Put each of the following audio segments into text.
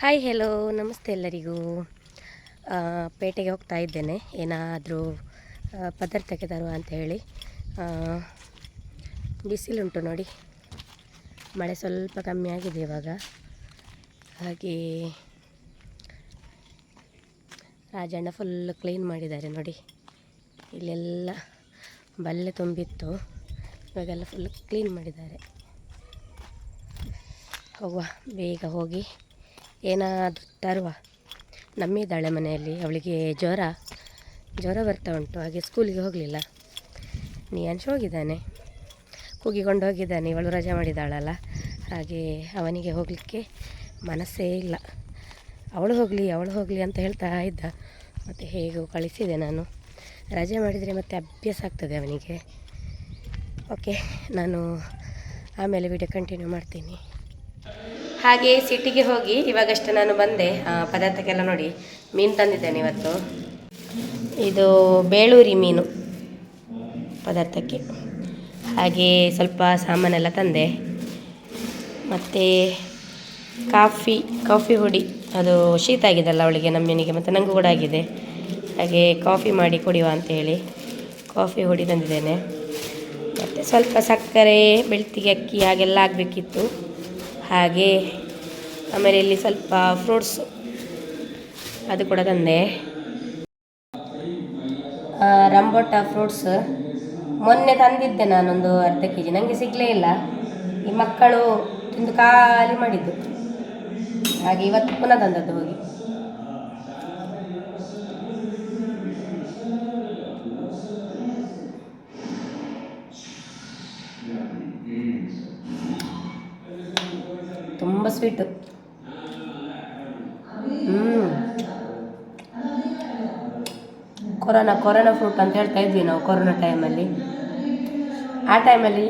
Hi hello ನಮಸ್ತೆ ಎಲ್ಲರಿಗೂ. ಪೇಟೆಗೆ ಹೋಗ್ತಾ ಇದ್ದೇನೆ. ಏನಾದರೂ ಪದಾರ್ಥಕ್ಕೆ ತರುವ ಅಂತ ಹೇಳಿ. ಬಿಸಿಲುಂಟು ನೋಡಿ. ಮಳೆ ಸ್ವಲ್ಪ ಕಮ್ಮಿ ಆಗಿದೆ ಇವಾಗ. ಹಾಗೆ ರಾಜಣ್ಣ ಫುಲ್ ಕ್ಲೀನ್ ಮಾಡಿದ್ದಾರೆ ನೋಡಿ. ಇಲ್ಲೆಲ್ಲ ಬಲ್ಲೆ ತುಂಬಿತ್ತು. ಇವಾಗೆಲ್ಲ ಫುಲ್ ಕ್ಲೀನ್ ಮಾಡಿದ್ದಾರೆ. ಹೋಗುವ, ಬೇಗ ಹೋಗಿ. ಏನಾದರೂ ತರುವ. ನಮ್ಮಿದ್ದಾಳೆ ಮನೆಯಲ್ಲಿ ಅವಳಿಗೆ ಜ್ವರ ಜ್ವರ ಬರ್ತಾ ಉಂಟು, ಹಾಗೆ ಸ್ಕೂಲಿಗೆ ಹೋಗಲಿಲ್ಲ. ನಿಯಾನ್ಶ್ ಹೋಗಿದ್ದಾನೆ ಕೂಗಿಕೊಂಡು ಹೋಗಿದ್ದಾನೆ, ಇವಳು ರಜೆ ಮಾಡಿದ್ದಾಳಲ್ಲ ಹಾಗೆ ಅವನಿಗೆ ಹೋಗಲಿಕ್ಕೆ ಮನಸ್ಸೇ ಇಲ್ಲ. ಅವಳು ಹೋಗಲಿ ಅವಳು ಹೋಗಲಿ ಅಂತ ಹೇಳ್ತಾ ಇದ್ದ. ಮತ್ತು ಹೇಗೂ ಕಳಿಸಿದೆ ನಾನು. ರಜೆ ಮಾಡಿದರೆ ಮತ್ತೆ ಅಭ್ಯಾಸ ಆಗ್ತದೆ ಅವನಿಗೆ. ಓಕೆ ನಾನು ಆಮೇಲೆ ವಿಡಿಯೋ ಕಂಟಿನ್ಯೂ ಮಾಡ್ತೀನಿ. ಹಾಗೆ ಸಿಟಿಗೆ ಹೋಗಿ ಇವಾಗಷ್ಟೇ ನಾನು ಬಂದೆ. ಪದಾರ್ಥಕ್ಕೆಲ್ಲ ನೋಡಿ, ಮೀನು ತಂದಿದ್ದೇನೆ ಇವತ್ತು. ಇದು ಬೇಳೂರಿ ಮೀನು ಪದಾರ್ಥಕ್ಕೆ. ಹಾಗೆ ಸ್ವಲ್ಪ ಸಾಮಾನೆಲ್ಲ ತಂದೆ. ಮತ್ತು ಕಾಫಿ ಕಾಫಿ ಹುಡಿ. ಅದು ಶೀತ ಆಗಿದೆಲ್ಲ ಅವಳಿಗೆ ನಮ್ಮನಿಗೆ ಮತ್ತು ನನಗೂ ಕೂಡ ಆಗಿದೆ. ಹಾಗೆ ಕಾಫಿ ಮಾಡಿ ಕುಡಿಯುವ ಅಂತೇಳಿ ಕಾಫಿ ಹುಡಿ ತಂದಿದ್ದೇನೆ. ಮತ್ತು ಸ್ವಲ್ಪ ಸಕ್ಕರೆ, ಬೆಳ್ತಿಗೆ ಅಕ್ಕಿ, ಹಾಗೆಲ್ಲ ಆಗಬೇಕಿತ್ತು. ಹಾಗೆ ಆಮೇಲೆ ಇಲ್ಲಿ ಸ್ವಲ್ಪ ಫ್ರೂಟ್ಸು ಅದು ಕೂಡ ತಂದೆ. ರಂಬೊಟ್ಟ ರಂಬೋಟ ಫ್ರೂಟ್ಸ್ ಮೊನ್ನೆ ತಂದಿದ್ದೆ ನಾನೊಂದು ಅರ್ಧ ಕೆ ಜಿ ನನಗೆ ಸಿಗಲೇ ಇಲ್ಲ. ಈ ಮಕ್ಕಳು ತಿಂದು ಖಾಲಿ ಮಾಡಿದ್ದು. ಹಾಗೆ ಇವತ್ತು ಪುನಃ ತಂದದ್ದು ಹೋಗಿ. ತುಂಬ ಸ್ವೀಟು ಕೊರೋನಾ ಕೊರೋನಾ ಫ್ರೂಟ್ ಅಂತ ಹೇಳ್ತಾ ಇದ್ವಿ ನಾವು ಕೊರೋನಾ ಟೈಮಲ್ಲಿ ಆ ಟೈಮಲ್ಲಿ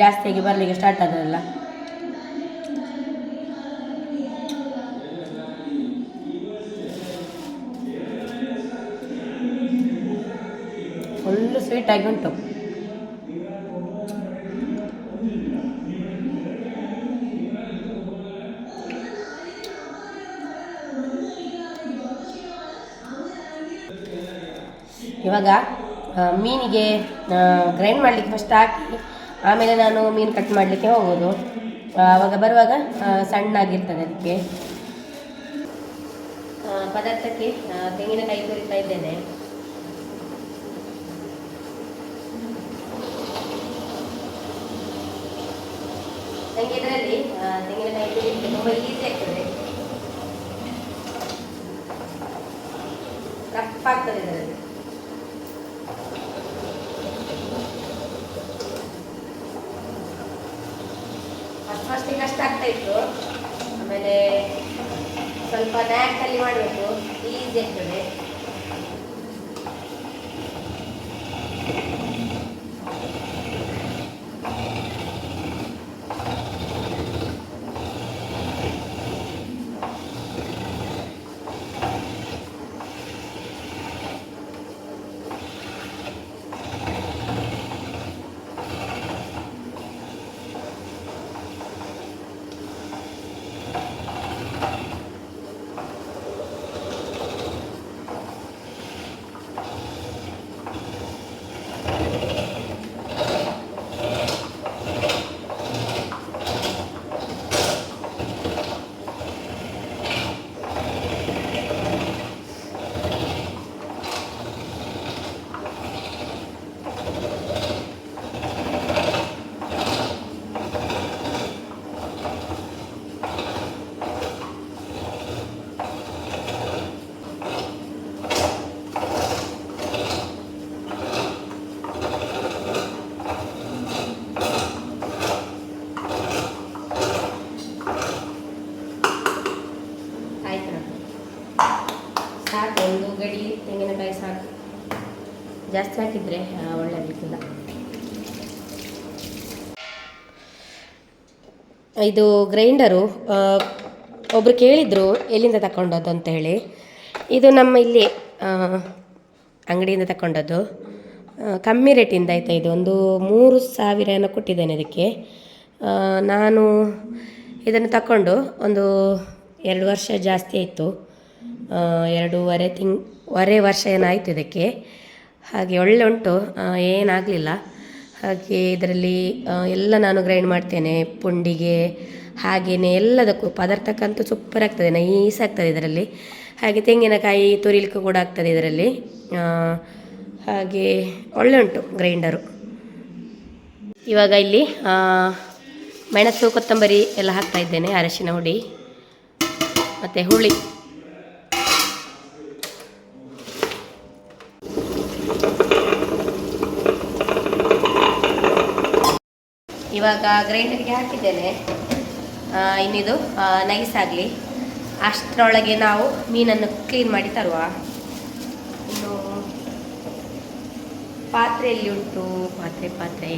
ಜಾಸ್ತಿಯಾಗಿ ಬರಲಿಕ್ಕೆ ಸ್ಟಾರ್ಟ್ ಆದ್ರಲ್ಲ ಫುಲ್ಲು ಸ್ವೀಟಾಗಿ ಉಂಟು. ಇವಾಗ ಮೀನಿಗೆ ಗ್ರೈಂಡ್ ಮಾಡಲಿಕ್ಕೆ ಫಸ್ಟ್ ಹಾಕಿ, ಆಮೇಲೆ ನಾನು ಮೀನು ಕಟ್ ಮಾಡಲಿಕ್ಕೆ ಹೋಗೋದು. ಆವಾಗ ಬರುವಾಗ ಸಣ್ಣ ಸಣ್ಣಾಗಿರ್ತದೆ ಅದಕ್ಕೆ. ಪದಾರ್ಥಕ್ಕೆ ತೆಂಗಿನಕಾಯಿ ತುರಿತಾ ಇದ್ದೇನೆ. ನನಗೆ ತೆಂಗಿನಕಾಯಿ ತುರಿ ತುಂಬ ಈಸಿ ಆಗ್ತದೆ. ರಫ್ ಆಗ್ತದೆ ಇದರಲ್ಲಿ ಫಸ್ಟ್ ಫಸ್ಟಿಗೆ ಕಷ್ಟ ಆಗ್ತಾ ಆಮೇಲೆ ಸ್ವಲ್ಪ ನ್ಯಾಕಲ್ಲಿ ಮಾಡಬೇಕು. ಈಸಿ ಆಗ್ತದೆ ಆಯ್ತು ನೋಡಿ. ಸಾಕು ಒಂದು ಗಡಿ ತೆಂಗಿನಕಾಯಿ ಸಾಕು. ಜಾಸ್ತಿ ಹಾಕಿದರೆ ಒಳ್ಳೆಯದಿಲ್ಲ ಇದು ಗ್ರೈಂಡರು ಒಬ್ಬರು ಕೇಳಿದರು, ಎಲ್ಲಿಂದ ತಗೊಂಡದ್ದು ಅಂತ ಹೇಳಿ. ಇದು ನಮ್ಮ ಇಲ್ಲಿ ಅಂಗಡಿಯಿಂದ ತಗೊಂಡದ್ದು ಕಮ್ಮಿ ರೇಟಿಂದ ಆಯಿತಾ ಇದು? ಒಂದು ಮೂರು ಸಾವಿರ ಏನೋ ಕೊಟ್ಟಿದ್ದೇನೆ ಇದಕ್ಕೆ. ನಾನು ಇದನ್ನು ತಗೊಂಡು ಒಂದು ಎರಡು ವರ್ಷ ಜಾಸ್ತಿ ಆಯಿತು. ಎರಡೂವರೆ ತಿಂಗ್, ವರೆ ವರ್ಷ ಏನಾಯಿತು ಇದಕ್ಕೆ? ಹಾಗೆ ಒಳ್ಳೆ ಉಂಟು. ಏನಾಗಲಿಲ್ಲ. ಹಾಗೆ ಇದರಲ್ಲಿ ಎಲ್ಲ ನಾನು ಗ್ರೈಂಡ್ ಮಾಡ್ತೇನೆ. ಪುಂಡಿಗೆ ಹಾಗೆಯೇ ಎಲ್ಲದಕ್ಕೂ ಪದಾರ್ಥಕ್ಕಂತೂ ಸೂಪರ್ ಆಗ್ತದೆ ನೈಸ್ ಆಗ್ತದೆ ಇದರಲ್ಲಿ. ಹಾಗೆ ತೆಂಗಿನಕಾಯಿ, ತುರಿಲಿಕ್ಕೆ ಕೂಡ ಆಗ್ತದೆ ಇದರಲ್ಲಿ. ಹಾಗೆ ಒಳ್ಳೆ ಉಂಟು ಗ್ರೈಂಡರು ಇವಾಗ ಇಲ್ಲಿ ಮೆಣಸು, ಕೊತ್ತಂಬರಿ ಎಲ್ಲ ಹಾಕ್ತಾ ಇದ್ದೇನೆ, ಅರಶಿನ ಹುಡಿ, ಮತ್ತು ಹುಳಿ. ಇವಾಗ ಗ್ರೈಂಡರ್ಗೆ ಹಾಕಿದ್ದೇನೆ. ಇನ್ನಿದು ನೈಸ್ ಆಗಲಿ. ಅಷ್ಟರೊಳಗೆ ನಾವು ಮೀನನ್ನು ಕ್ಲೀನ್ ಮಾಡಿ ತರುವ. ಇನ್ನು ಪಾತ್ರೆಯಲ್ಲಿ ಉಂಟು. ಪಾತ್ರೆ ಪಾತ್ರೆ.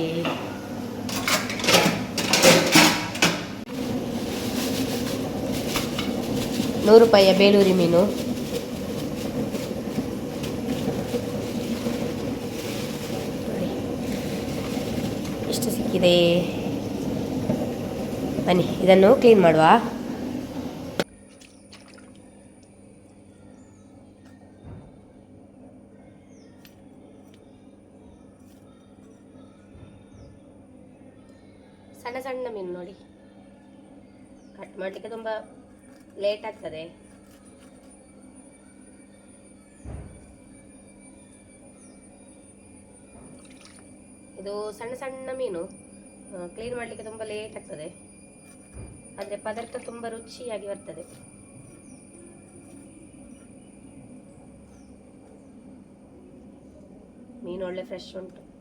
ನೂರು ರೂಪಾಯಿಯ ಬೇಲೂರಿ ಮೀನು ನೋಡಿ. ಎಷ್ಟು ಬನ್ನಿ, ಇದನ್ನು ಕ್ಲೀನ್ ಮಾಡುವ. ಸಣ್ಣ ಸಣ್ಣ ಮೀನು ನೋಡಿ. ಕಟ್ ಮಾಡಲಿಕ್ಕೆ ತುಂಬ ಲೇಟ್ ಆಗ್ತದೆ. ಇದು ಸಣ್ಣ ಸಣ್ಣ ಮೀನು. ಕ್ಲೀನ್ ಮಾಡಲಿಕ್ಕೆ ತುಂಬ ಲೇಟ್ ಆಗ್ತದೆ. ಆದರೆ ಪದಾರ್ಥ ತುಂಬ ರುಚಿಯಾಗಿ ಬರ್ತದೆ. ಮೀನು ಒಳ್ಳೆ ಫ್ರೆಶ್ ಉಂಟು.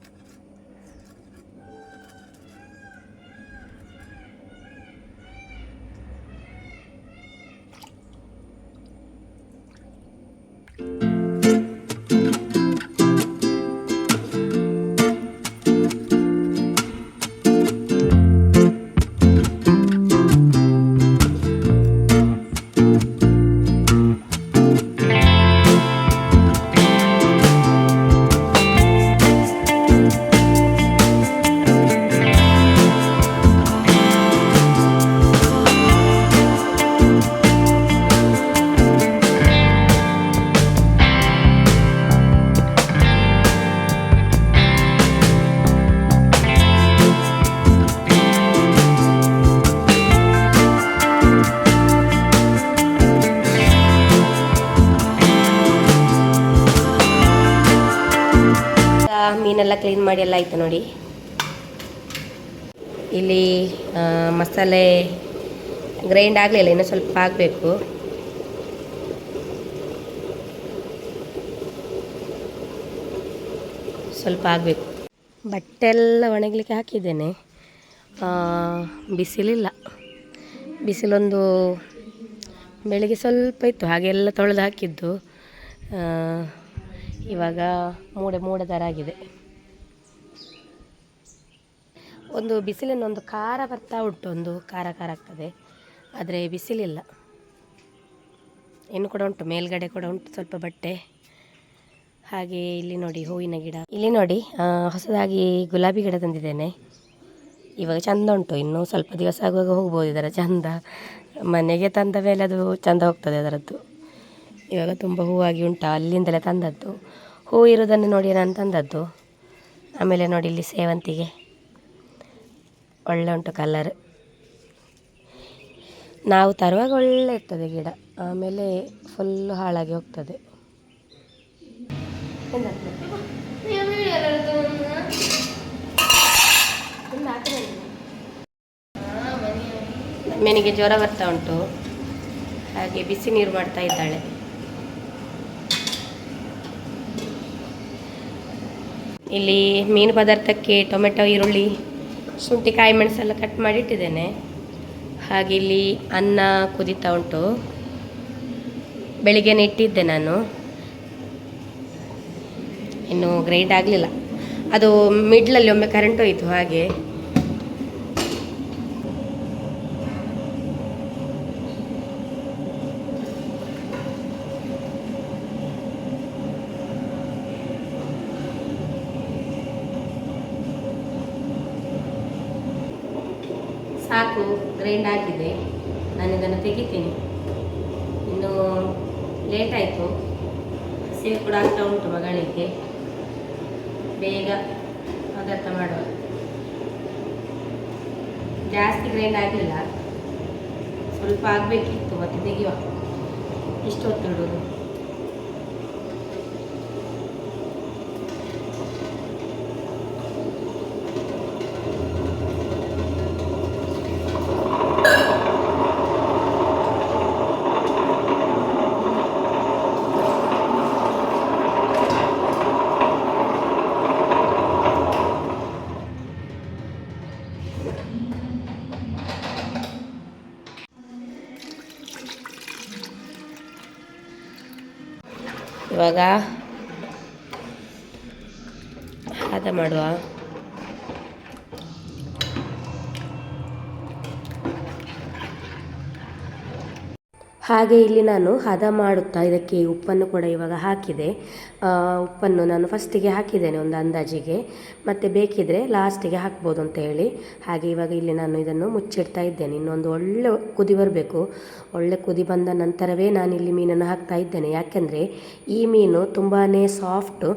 ಕ್ಲೀನ್ ಮಾಡಿ ಎಲ್ಲ ಆಯಿತು ನೋಡಿ. ಇಲ್ಲಿ ಮಸಾಲೆ ಗ್ರೈಂಡ್ ಆಗಲಿಲ್ಲ, ಇನ್ನೂ ಸ್ವಲ್ಪ ಆಗಬೇಕು. ಸ್ವಲ್ಪ ಆಗಬೇಕು. ಬಟ್ಟೆ ಎಲ್ಲ ಒಣಗಲಿಕ್ಕೆ ಹಾಕಿದ್ದೇನೆ. ಬಿಸಿಲಿಲ್ಲ. ಬಿಸಿಲೊಂದು ಬೆಳಿಗ್ಗೆ ಸ್ವಲ್ಪ ಇತ್ತು ಹಾಗೆಲ್ಲ ತೊಳೆದು ಹಾಕಿದ್ದು. ಇವಾಗ ಮೂಡೆ ಮೂಡೆ ಥರ ಆಗಿದೆ ಒಂದು ಬಿಸಿಲಿನ ಒಂದು ಖಾರ ಬರ್ತಾ ಉಂಟು, ಒಂದು ಖಾರ ಖಾರ ಆಗ್ತದೆ. ಆದರೆ ಬಿಸಿಲಿಲ್ಲ. ಇನ್ನು ಕೂಡ ಉಂಟು, ಮೇಲ್ಗಡೆ ಕೂಡ ಉಂಟು ಸ್ವಲ್ಪ ಬಟ್ಟೆ. ಹಾಗೆ ಇಲ್ಲಿ ನೋಡಿ ಹೂವಿನ ಗಿಡ. ಇಲ್ಲಿ ನೋಡಿ ಹೊಸದಾಗಿ ಗುಲಾಬಿ ಗಿಡ ತಂದಿದ್ದೇನೆ. ಇವಾಗ ಚಂದ ಉಂಟು, ಇನ್ನೂ ಸ್ವಲ್ಪ ದಿವಸ ಆಗುವಾಗ ಹೋಗ್ಬೋದು ಇದರ ಚಂದ. ಮನೆಗೆ ತಂದ ಮೇಲೆ ಅದು ಚಂದ ಹೋಗ್ತದೆ ಅದರದ್ದು. ಇವಾಗ ತುಂಬ ಹೂವಾಗಿ ಉಂಟು, ಅಲ್ಲಿಂದಲೇ ತಂದದ್ದು. ಹೂ ಇರೋದನ್ನು ನೋಡಿ ನಾನು ತಂದದ್ದು. ಆಮೇಲೆ ನೋಡಿ ಇಲ್ಲಿ ಸೇವಂತಿಗೆ. ಒಳ್ಳೆ ಉಂಟು ಕಲರ್ ನಾವು ತರುವಾಗ ಒಳ್ಳೆ ಇರ್ತದೆ ಗಿಡ. ಆಮೇಲೆ ಫುಲ್ಲು ಹಾಳಾಗಿ ಹೋಗ್ತದೆ. ಮೆನಿಗೆ ಜ್ವರ ಬರ್ತಾ ಉಂಟು. ಹಾಗೆ ಬಿಸಿ ನೀರು ಮಾಡ್ತಾ ಇದ್ದಾಳೆ. ಇಲ್ಲಿ ಮೀನು ಪದಾರ್ಥಕ್ಕೆ ಟೊಮೆಟೊ, ಈರುಳ್ಳಿ ಶುಂಠಿ ಕಾಯಿ ಮೆಣಸೆಲ್ಲ ಕಟ್ ಮಾಡಿ ಇಟ್ಟಿದ್ದೇನೆ ಹಾಗೆ ಇಲ್ಲಿ ಅನ್ನ ಕುದಿತಾ ಉಂಟು. ಬೆಳಿಗ್ಗೆನೇ ಇಟ್ಟಿದ್ದೆ ನಾನು. ಇನ್ನು ಗ್ರೈಂಡ್ ಆಗಲಿಲ್ಲ. ಅದು ಮಿಡ್ಲಲ್ಲಿ ಒಮ್ಮೆ ಕರೆಂಟ್ ಹೋಯಿತು ಹಾಗೆ. ಸಾಕು ಗ್ರೈಂಡ್ ಆಗಿದೆ. ನಾನು ಇದನ್ನು ತೆಗಿತೀನಿ. ಇನ್ನು ಲೇಟ್ ಆಯಿತು. ಸೇವ್ ಕೂಡ ಆಗ್ತಾ ಉಂಟು ಮಗಳಿಗೆ. ಬೇಗ ಪದಾರ್ಥ ಮಾಡುವ. ಜಾಸ್ತಿ ಗ್ರೈಂಡ್ ಆಗಲಿಲ್ಲ. ಸ್ವಲ್ಪ ಆಗಬೇಕಿತ್ತು, ಮತ್ತೆ ತೆಗೆಯುವ. ಇಷ್ಟು ಹೊತ್ತು ಇಡೋದು ಇವಾಗ ಹದ ಮಾಡುವ. ಹಾಗೆ ಇಲ್ಲಿ ನಾನು ಹದ ಮಾಡುತ್ತಾ, ಇದಕ್ಕೆ ಉಪ್ಪನ್ನು ಕೂಡ ಇವಾಗ ಹಾಕಿದೆ. ಉಪ್ಪನ್ನು ನಾನು ಫಸ್ಟಿಗೆ ಹಾಕಿದ್ದೇನೆ ಒಂದು ಅಂದಾಜಿಗೆ. ಮತ್ತು ಬೇಕಿದ್ರೆ ಲಾಸ್ಟಿಗೆ ಹಾಕ್ಬೋದು ಅಂತ ಹೇಳಿ. ಹಾಗೆ ಇವಾಗ ಇಲ್ಲಿ ನಾನು ಇದನ್ನು ಮುಚ್ಚಿಡ್ತಾ ಇದ್ದೇನೆ. ಇನ್ನೊಂದು ಒಳ್ಳೆ ಕುದಿ ಬರಬೇಕು. ಒಳ್ಳೆ ಕುದಿ ಬಂದ ನಂತರವೇ ನಾನು ಇಲ್ಲಿ ಮೀನನ್ನು ಹಾಕ್ತಾ ಇದ್ದೇನೆ. ಯಾಕೆಂದರೆ ಈ ಮೀನು ತುಂಬಾ ಸಾಫ್ಟು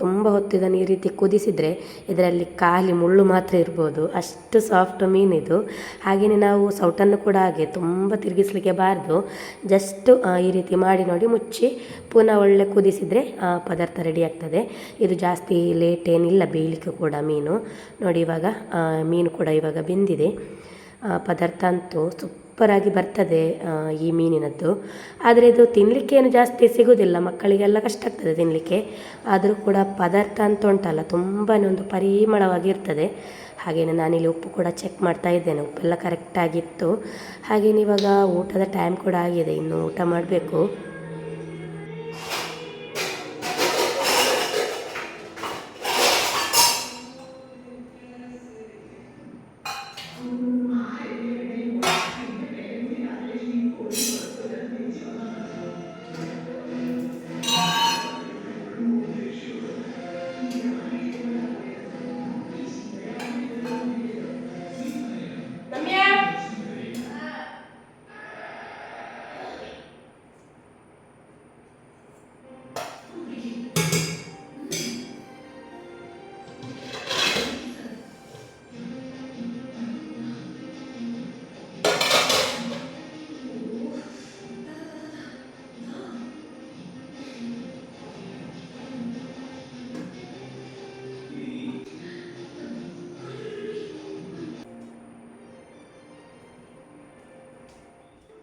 ತುಂಬ ಹೊತ್ತಿದನ್ನು ಈ ರೀತಿ ಕುದಿಸಿದರೆ ಇದರಲ್ಲಿ ಖಾಲಿ ಮುಳ್ಳು ಮಾತ್ರ ಇರ್ಬೋದು. ಅಷ್ಟು ಸಾಫ್ಟ್ ಮೀನಿದು ಹಾಗೆಯೇ ನಾವು ಸೌಟನ್ನು ಕೂಡ ಹಾಗೆ ತುಂಬ ತಿರುಗಿಸ್ಲಿಕ್ಕೆ ಬಾರ್ದು. ಜಸ್ಟ್ ಈ ರೀತಿ ಮಾಡಿ ನೋಡಿ ಮುಚ್ಚಿ ಪುನಃ ಒಳ್ಳೆ ಕುದಿಸಿದರೆ ಪದಾರ್ಥ ರೆಡಿ ಆಗ್ತದೆ. ಇದು ಜಾಸ್ತಿ ಲೇಟ್ ಏನಿಲ್ಲ, ಬೇಯಲಿಕ್ಕೆ ಕೂಡ ಮೀನು. ನೋಡಿ ಇವಾಗ ಮೀನು ಕೂಡ ಇವಾಗ ಬೆಂದಿದೆ. ಪದಾರ್ಥ ಅಂತೂ ಸೂಪರಾಗಿ ಬರ್ತದೆ ಈ ಮೀನಿನದ್ದು. ಆದರೆ ಇದು ತಿನ್ನಲಿಕ್ಕೆ ಏನು ಜಾಸ್ತಿ ಸಿಗೋದಿಲ್ಲ, ಮಕ್ಕಳಿಗೆಲ್ಲ ಕಷ್ಟ ಆಗ್ತದೆ ತಿನ್ನಲಿಕ್ಕೆ ಆದರೂ ಕೂಡ ಪದಾರ್ಥ ಅಂತ ಉಂಟಲ್ಲ ತುಂಬಾ ಒಂದು ಪರಿಮಳವಾಗಿರ್ತದೆ. ಹಾಗೆಯೇ ನಾನಿಲ್ಲಿ ಉಪ್ಪು ಕೂಡ ಚೆಕ್ ಮಾಡ್ತಾ ಇದ್ದೇನೆ, ಉಪ್ಪೆಲ್ಲ ಕರೆಕ್ಟಾಗಿತ್ತು ಹಾಗೆಯೇ ಇವಾಗ ಊಟದ ಟೈಮ್ ಕೂಡ ಆಗಿದೆ, ಇನ್ನು ಊಟ ಮಾಡಬೇಕು.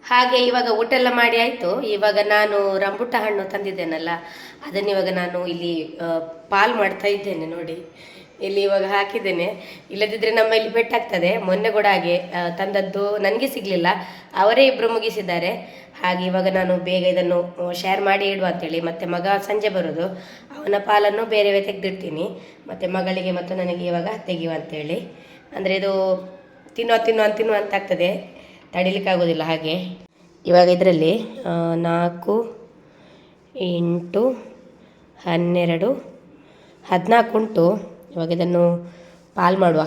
ಹಾಗೆ ಇವಾಗ ಊಟ ಎಲ್ಲ ಮಾಡಿ ಆಯಿತು. ಇವಾಗ ನಾನು ರಂಬುಟ ಹಣ್ಣು ತಂದಿದ್ದೇನಲ್ಲ, ಅದನ್ನು ಇವಾಗ ನಾನು ಇಲ್ಲಿ ಪಾಲ್ ಮಾಡ್ತಾ ಇದ್ದೇನೆ ನೋಡಿ. ಇಲ್ಲಿ ಇವಾಗ ಹಾಕಿದ್ದೇನೆ. ಇಲ್ಲದಿದ್ದರೆ ನಮ್ಮ ಇಲ್ಲಿ ಬೆಟ್ಟಾಗ್ತದೆ ಮೊನ್ನೆ ಕೂಡ ಹಾಗೆ ತಂದದ್ದು ನನಗೆ ಸಿಗಲಿಲ್ಲ. ಅವರೇ ಇಬ್ಬರು ಮುಗಿಸಿದ್ದಾರೆ. ಹಾಗೆ ಇವಾಗ ನಾನು ಬೇಗ ಇದನ್ನು ಶೇರ್ ಮಾಡಿ ಇಡುವ ಅಂತೇಳಿ ಮತ್ತು ಮಗ ಸಂಜೆ ಬರೋದು. ಅವನ ಪಾಲನ್ನು ಬೇರೆವೇ ತೆಗೆದಿಡ್ತೀನಿ. ಮತ್ತು ಮಗಳಿಗೆ ಮತ್ತು ನನಗೆ ಇವಾಗ ತೆಗೆಯುವ ಅಂತೇಳಿ. ಅಂದರೆ ಇದು ತಿನ್ನುವ ತಿನ್ನುವ ತಿನ್ನುವ ಅಂತ ಆಗ್ತದೆ. ತಡಿಲಿಕ್ಕಾಗೋದಿಲ್ಲ ಹಾಗೆ. ಇವಾಗ ಇದರಲ್ಲಿ ನಾಲ್ಕು, ಎಂಟು, ಹನ್ನೆರಡು, ಹದಿನಾಲ್ಕು ಉಂಟು. ಇವಾಗ ಇದನ್ನು ಪಾಲ್ ಮಾಡುವ.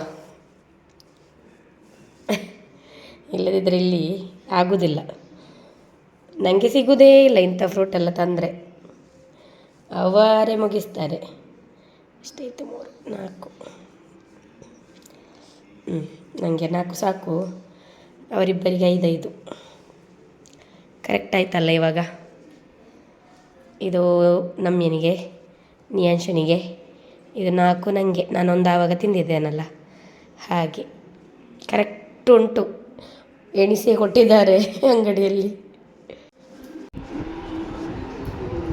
ಇಲ್ಲದಿದ್ದರೆ ಇಲ್ಲಿ ಆಗೋದಿಲ್ಲ. ನನಗೆ ಸಿಗೋದೇ ಇಲ್ಲ ಇಂಥ ಫ್ರೂಟ್ ಎಲ್ಲ ತಂದರೆ. ಅವರೇ ಮುಗಿಸ್ತಾರೆ. ಎಷ್ಟೈತೆ ಮೂರು, ನಾಲ್ಕು. ಹ್ಞೂ ನನಗೆ ನಾಲ್ಕು ಸಾಕು. ಅವರಿಬ್ಬರಿಗೆ ಐದೈದು. ಕರೆಕ್ಟ್ ಆಯ್ತಲ್ಲ ಇವಾಗ? ಇದು ನಮ್ಯನಿಗೆ, ನಿಯಾಂಶನಿಗೆ, ಇದು ನಾಲ್ಕು ನನಗೆ ನಾನೊಂದು ಆವಾಗ ತಿಂದಿದ್ದೇನಲ್ಲ? ಹಾಗೆ. ಕರೆಕ್ಟ್ ಉಂಟು. ಎಣಿಸಿ ಕೊಟ್ಟಿದ್ದಾರೆ ಅಂಗಡಿಯಲ್ಲಿ.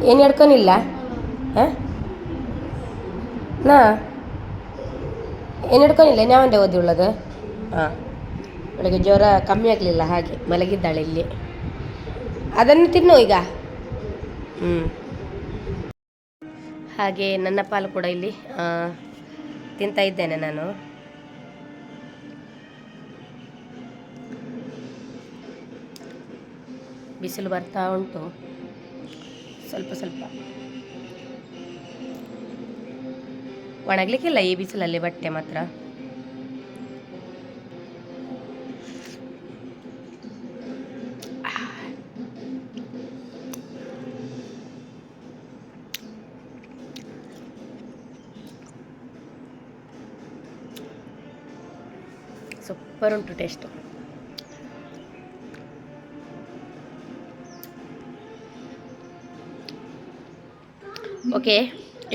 ಏನು ಹಿಡ್ಕೊನಿಲ್ಲ ಹಾಂ? ನಾ? ಏನು ಹಿಡ್ಕೊನಿಲ್ಲ ನ್ಯಾವಂಡೆ ಓದಿ ಉಳ್ಳದು? ಹಾಂ. ಅವಳಿಗೆ ಜ್ವರ ಕಮ್ಮಿ ಆಗಲಿಲ್ಲ ಹಾಗೆ, ಮಲಗಿದ್ದಾಳೆ ಇಲ್ಲಿ. ಅದನ್ನು ತಿನ್ನು ಈಗ. ಹ್ಞೂ ಹಾಗೆ ನನ್ನ ಪಾಲು ಕೂಡ ಇಲ್ಲಿ ತಿಂತಾ ಇದ್ದೇನೆ ನಾನು. ಬಿಸಿಲು ಬರ್ತಾ ಉಂಟು. ಸ್ವಲ್ಪ ಸ್ವಲ್ಪ. ಒಣಗಲಿಕ್ಕಿಲ್ಲ ಈ ಬಿಸಿಲಲ್ಲಿ ಬಟ್ಟೆ ಮಾತ್ರ. ಉಂಟು ಟೇಸ್ಟು. ಓಕೆ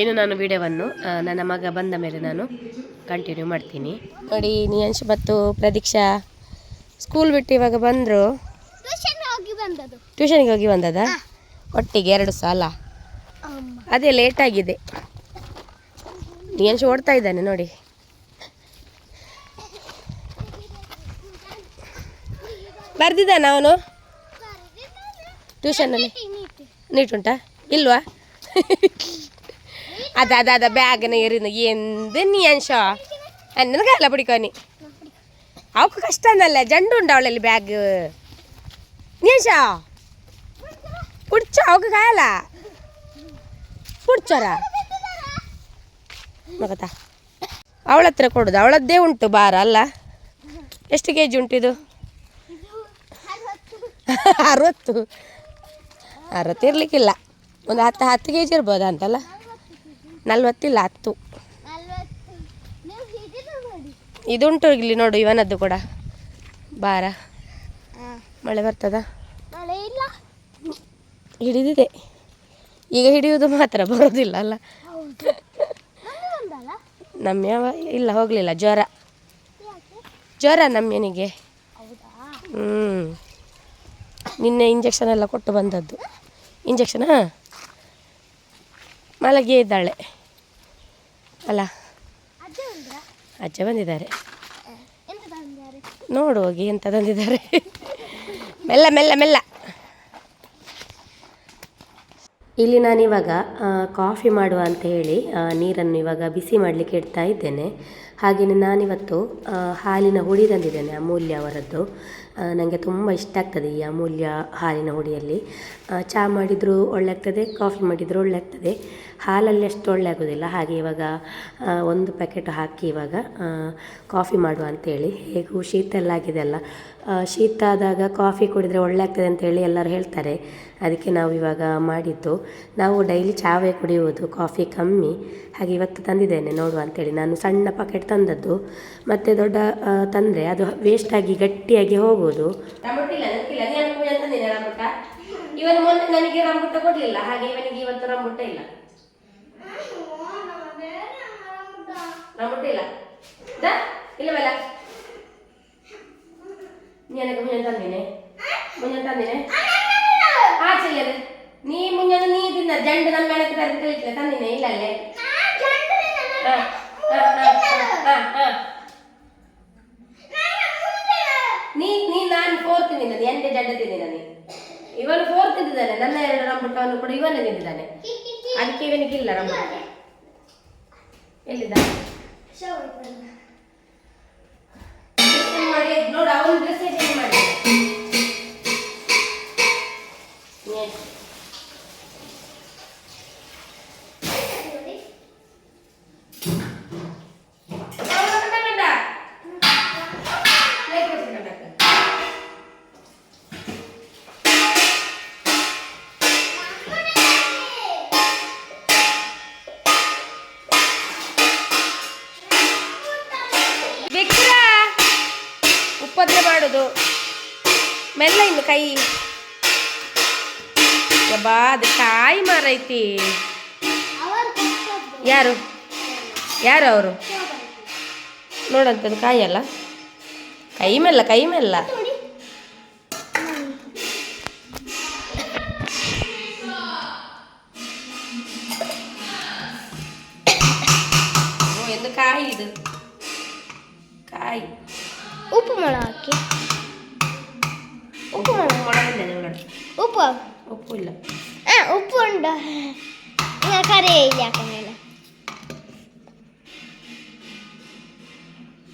ಇನ್ನು ನಾನು ವಿಡಿಯೋವನ್ನು ನನ್ನ ಮಗ ಬಂದ ಮೇಲೆ ನಾನು ಕಂಟಿನ್ಯೂ ಮಾಡ್ತೀನಿ. ನೋಡಿ ನಿಯಂಶ್ ಮತ್ತು ಪ್ರದೀಕ್ಷಾ ಸ್ಕೂಲ್ ಬಿಟ್ಟು ಇವಾಗ ಬಂದರು. ಟ್ಯೂಷನ್ಗೆ ಹೋಗಿ ಬಂದದ? ಒಟ್ಟಿಗೆ ಎರಡು ಸಾಲ? ಅದೇ ಲೇಟ್ ಆಗಿದೆ. ನಿಯಂಶ್ ಓಡ್ತಾ ಇದ್ದಾನೆ ನೋಡಿ. ಬರ್ದಿದ್ದಾನ ಅವನು? ಟ್ಯೂಷನಲ್ಲಿ ನೀಟುಂಟಾ ಇಲ್ವಾ? ಅದ ಅದ ಅದ ಬ್ಯಾಗ್ನ ಎರಿನ ಎಂದ ನಿಯಂಶ ನನಗಲ್ಲ ಬಿಡಿಕೋನಿ ಅವಕ್ಕೆ ಕಷ್ಟ ಅನ್ನಲ್ಲ ಜಂಡು ಉಂಟು ಅವಳಲ್ಲಿ ಬ್ಯಾಗ್. ನೀಶ ಪುಡ್ಚ ಅವಕ್ಕೆ ಕಾಯಲ್ಲ? ಪುಡ್ಚರ ಮಗತಾ ಅವಳ ಹತ್ರ ಕೊಡೋದು ಅವಳದ್ದೇ ಉಂಟು ಬಾರ ಅಲ್ಲ? ಎಷ್ಟು ಕೆ ಜಿ ಉಂಟು ಇದು? ಅರವತ್ತು. ಅರವತ್ತು ಇರಲಿಕ್ಕಿಲ್ಲ. ಒಂದು ಹತ್ತು ಹತ್ತು ಕೆ ಜಿ ಇರ್ಬೋದಾ ಅಂತಲ್ಲ? ನಲ್ವತ್ತಿಲ್ಲ ಹತ್ತು. ಇದುಂಟು ಇಲ್ಲಿ ನೋಡು ಇವನದ್ದು ಕೂಡ. ಬಾರ ಮಳೆ ಬರ್ತದ? ಮಳೆ ಇಲ್ಲ ಹಿಡಿದಿದೆ. ಈಗ ಹಿಡಿಯುವುದು ಮಾತ್ರ ಬರೋದಿಲ್ಲ ಅಲ್ಲ? ನಮ್ಮ ಯಾವ ಇಲ್ಲ ಹೋಗಲಿಲ್ಲ ಜ್ವರ. ಜ್ವರ ನಮ್ಮನಿಗೆ ಹ್ಞೂ ನಿನ್ನೆ ಇಂಜೆಕ್ಷನ್ ಎಲ್ಲ ಕೊಟ್ಟು ಬಂದದ್ದು. ಇಂಜೆಕ್ಷನ್ ಮಲಗಿಯೇ ಇದ್ದಾಳೆ. ಅಲ್ಲ. ಅಜ್ಜ ಬಂದಿದ್ದಾರೆ. ನೋಡು ಹೋಗಿ ಎಂತ ತಂದಿದ್ದಾರೆ. ಮೆಲ್ಲ ಮೆಲ್ಲ ಮೆಲ್ಲ. ಇಲ್ಲಿ ನಾನಿವಾಗ ಇವಾಗ ಕಾಫಿ ಮಾಡುವ ಅಂತ ಹೇಳಿ ನೀರನ್ನು ಇವಾಗ ಬಿಸಿ ಮಾಡಲಿಕ್ಕೆ ಇಡ್ತಾ ಇದ್ದೇನೆ. ಹಾಗೆಯೇ ನಾನಿವತ್ತು ಹಾಲಿನ ಹುಡಿ ತಂದಿದ್ದೇನೆ, ಅಮೂಲ್ಯ ಅವರದ್ದು. ನನಗೆ ತುಂಬ ಇಷ್ಟ ಆಗ್ತದೆ ಈ ಅಮೂಲ್ಯ ಹಾಲಿನ ಹುಡಿಯಲ್ಲಿ. ಚಹಾ ಮಾಡಿದರೂ ಒಳ್ಳೆ ಆಗ್ತದೆ ಕಾಫಿ ಮಾಡಿದರೂ ಒಳ್ಳೆ ಆಗ್ತದೆ ಹಾಲಲ್ಲಿ ಅಷ್ಟು ಒಳ್ಳೆ ಆಗೋದಿಲ್ಲ ಹಾಗೆ ಇವಾಗ ಒಂದು ಪ್ಯಾಕೆಟ್ ಹಾಕಿ ಇವಾಗ ಕಾಫಿ ಮಾಡುವ ಅಂತೇಳಿ. ಹೇಗೂ ಶೀತ ಎಲ್ಲ ಆಗಿದೆ ಅಲ್ಲ ಶೀತ ಆದಾಗ ಕಾಫಿ ಕುಡಿದರೆ ಒಳ್ಳೆ ಆಗ್ತದೆ ಅಂತೇಳಿ ಎಲ್ಲರೂ ಹೇಳ್ತಾರೆ ಅದಕ್ಕೆ ನಾವು ಇವಾಗ ಮಾಡಿದ್ದು ನಾವು ಡೈಲಿ ಚಾವೇ ಕುಡಿಯುವುದು ಕಾಫಿ ಕಮ್ಮಿ ಹಾಗೆ ಇವತ್ತು ತಂದಿದ್ದೇನೆ ನೋಡುವ ಅಂತೇಳಿ ನಾನು ಸಣ್ಣ ಪಾಕೆಟ್ ತಂದದ್ದು ಮತ್ತು ದೊಡ್ಡ ತಂದರೆ ಅದು ವೇಸ್ಟಾಗಿ ಗಟ್ಟಿಯಾಗಿ ಹೋಗುವುದು ಇವನು ಮೊನ್ನೆ ನನಗೆ ರಂಬುಟ್ಟ ಕೊಡಲಿಲ್ಲ ಹಾಗೆ ಇವನಿಗೆ ಇವತ್ತು ರಂಬುಟ್ಟ ಇಲ್ಲ ಇಲ್ಲ ದಾ ಇಲ್ಲವಲ್ಲ ನನಗೆ ಮುಂಜಾನೆ ತಂದಿನಿ ಮುಂಜಾನೆ ತಂದಿನಿ ಆಚೆ ಇಲ್ಲದೆ ನೀ ಮುಂಜಾನೆ ನೀ ತಿಂದ ಜಂಡು ನಮ್ಮ ಮನೆಗೆ ತರದು ಕಳಿಸ್ಲೆ ತಂದಿನಿ ಇಲ್ಲಲ್ಲೇ ಹಾ, ಹಾ, ಹಾ, ಹಾ, ಹಾ. ನೀ ನೀ ನಾನು ಫೋರ್ ತಿಂದಿನದು ಎಂಟೇ ಜಡ್ಡ ತಿಂದಿನ ನೀ ಇವನು ಫೋರ್ ತಿಂದಿದ್ದಾನೆ ನನ್ನ ಎರಡು ರಂಬುಟ್ಟವನ್ನು ಕೂಡ ಇವನೇ ತಿಂದಿದ್ದಾನೆ ಅದಕ್ಕೆ ಇವನಿಗಿಲ್ಲ ರಂಬುಟ್ಟ ಎಲ್ಲಿದ್ದ ಕೈ. ಬಾ ಅದು ಕಾಯಿ ಮಾರೈತಿ. ಯಾರು? ಯಾರು ಅವರು? ನೋಡಂತದ್ದು ಅಲ್ಲ ಕೈ ಮೇಲ್ಲ ಕೈ ಮೆಲ್ಲ ಉಪ್ಪು ಈಗ ಕರಿ ಯಾಕಂದ್ರೆ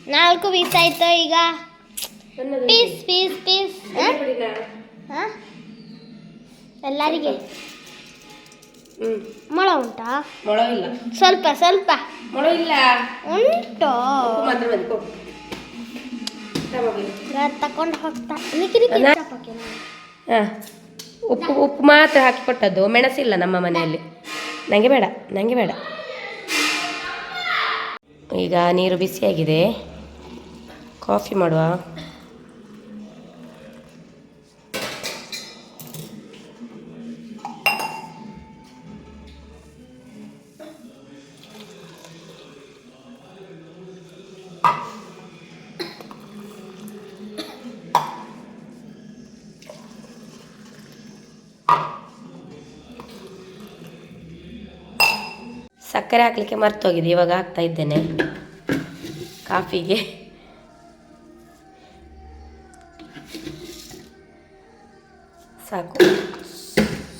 ನಾಲ್ಕು ಪೀಸ್ ಆಯ್ತು ಈಗ ಪೀಸ್ ಪೀಸ್ ಪೀಸ್? ಎಲ್ಲರಿಗೆ ಮೊಳ ಉಂಟಾ ಸ್ವಲ್ಪ ಸ್ವಲ್ಪ ಉಂಟು ತಕೊಂಡು ಹೋಗ್ತಾ ನಿಕ್ಕಿ ನಿಕ್ಕಿ ಉಪ್ಪು ಉಪ್ಪು ಮಾತ್ರ ಹಾಕಿ ಕೊಟ್ಟದ್ದು. ಮೆಣಸಿಲ್ಲ ನಮ್ಮ ಮನೆಯಲ್ಲಿ. ನನಗೆ ಬೇಡ ನನಗೆ ಬೇಡ. ಈಗ ನೀರು ಬಿಸಿಯಾಗಿದೆ. ಕಾಫಿ ಮಾಡುವ. ಸಕ್ಕರೆ ಹಾಕಲಿಕ್ಕೆ ಮರ್ತೋಗಿದೆ ಇವಾಗ ಹಾಕ್ತಾ ಇದ್ದೇನೆ. ಕಾಫಿಗೆ. ಸಾಕು.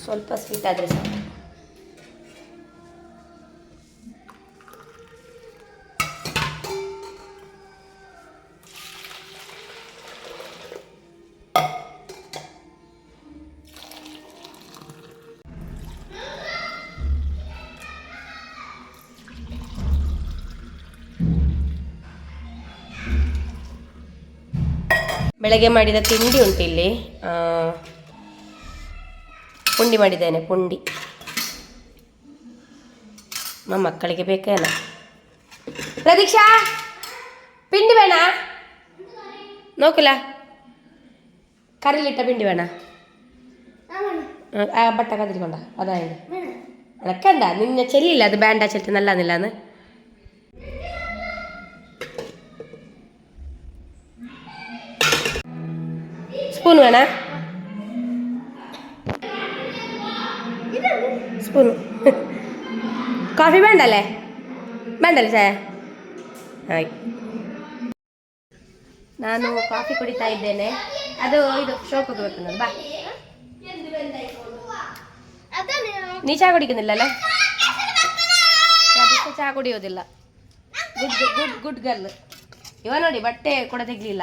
ಸ್ವಲ್ಪ ಸ್ವೀಟ್ ಆದರೆ ಸಾಕು. ಬೆಳಗ್ಗೆ ಮಾಡಿದ ತಿಂಡಿ ಉಂಟಿಲ್ಲಿ ಪುಂಡಿ ಮಾಡಿದ್ದೇನೆ ಪುಂಡಿ ನಮ್ಮ ಮಕ್ಕಳಿಗೆ ಬೇಕೇನ ಪ್ರದೀಕ್ಷಾ ಪಿಂಡಿ ಬೇಡ ನೋಕಿಲ್ಲ കറിയിലിട്ട പിണ്ടി വേണ? ആ ബട്ട കതിരിക്കൊണ്ട അതായത്. അടക്കണ്ട നിന്നെ ചെല്ലില്ല അത് വേണ്ട ചെല്ലി നല്ലാന്നില്ലാന്ന്. ಸ್ಪೂನ್ வேணா ಸ್ಪೂನ್ ಕಾಫಿ വേണ്ടല്ലേ? വേണ്ടല്ലേ ചേ? ആയി. ನಾನು ಕಾಫಿ ಕುಡಿತಾ ಇದ್ದೇನೆ. ಅದು ಇದು ಶೋಕ್ ಹೋಗ್ಬೇಕು ಬಾ. ನೀ ಚಹಾ ಕುಡಿക്കുന്നിಲ್ಲಲ್ಲ ಅದಕ್ಕೆ ಚಹಾ ಕುಡಿಯೋದಿಲ್ಲ. ಗುಡ್ ಗುಡ್ ಗುಡ್ ಗರ್ಲ್ ಇವ ನೋಡಿ ಬಟ್ಟೆ ಕೂಡ ತೆಗಲಿಲ್ಲ.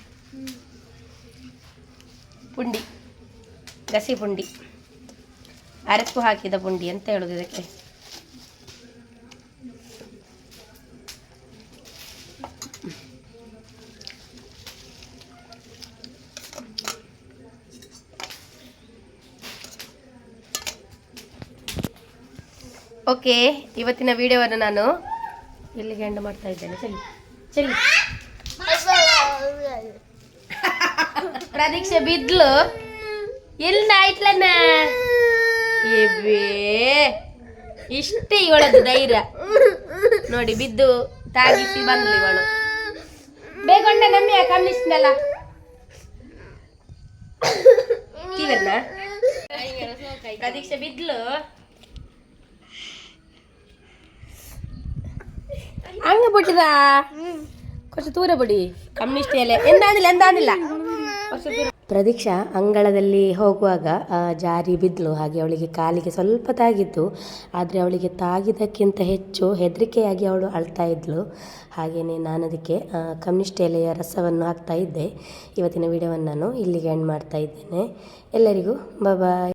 ಪುಂಡಿ, ಗಸಿ ಪುಂಡಿ ಅರಕು ಹಾಕಿದ ಪುಂಡಿ ಅಂತ ಹೇಳೋದು ಇದಕ್ಕೆ. ಓಕೆ ಇವತ್ತಿನ ವಿಡಿಯೋವನ್ನು ನಾನು ಇಲ್ಲಿಗೆ ಎಂಡ್ ಮಾಡ್ತಾ ಇದ್ದೇನೆ. ಚಲಿ ಚಲಿ ಪ್ರದೀಕ್ಷೆ ಬಿದ್ಲು. ಇಲ್ಲ ಆಯ್ತಲಣ್ಣ ಎಬ್ಬೇ ಇಷ್ಟೇ ಇವಳದ್ದು ಧೈರ್ಯ. ನೋಡಿ ಬಿದ್ದು ತಾಗಿಸಿ ಬಂದ್ಲು ಇವಳು. ಬೇಗೊಂಡ ನಮ್ಮಿ ಕಮ್ಮಿಸ್ನಲ್ಲ ಪ್ರದೀಕ್ಷೆ ಬಿದ್ಲು. ಹಂಗ ಬಿಟ್ಟಿದ? ಕೊಂಚ ದೂರ ಬಿಡಿ. ಕಮ್ಮಿಷ್ಟ ಎಲ್ಲ ಎಂದಾನಿಲ್ಲ ಎಂದಾದಿಲ್ಲ ಪ್ರದೀಕ್ಷಾ ಅಂಗಳದಲ್ಲಿ ಹೋಗುವಾಗ ಜಾರಿ ಬಿದ್ಲು. ಹಾಗೆ ಅವಳಿಗೆ ಕಾಲಿಗೆ ಸ್ವಲ್ಪ ತಾಗಿತ್ತು ಆದರೆ ಅವಳಿಗೆ ತಾಗಿದ್ದಕ್ಕಿಂತ ಹೆಚ್ಚು ಹೆದರಿಕೆಯಾಗಿ ಅವಳು ಅಳ್ತಾ ಇದ್ಲು. ಹಾಗೆಯೇ ನಾನು ಅದಕ್ಕೆ ಕಮ್ಯುನಿಸ್ಟ್ ಎಲೆಯ ರಸವನ್ನು ಹಾಕ್ತಾ ಇದ್ದೆ. ಇವತ್ತಿನ ವಿಡಿಯೋವನ್ನು ನಾನು ಇಲ್ಲಿಗೆ ಎಂಡ್ ಮಾಡ್ತಾ ಇದ್ದೇನೆ. ಎಲ್ಲರಿಗೂ ಬಾಯ್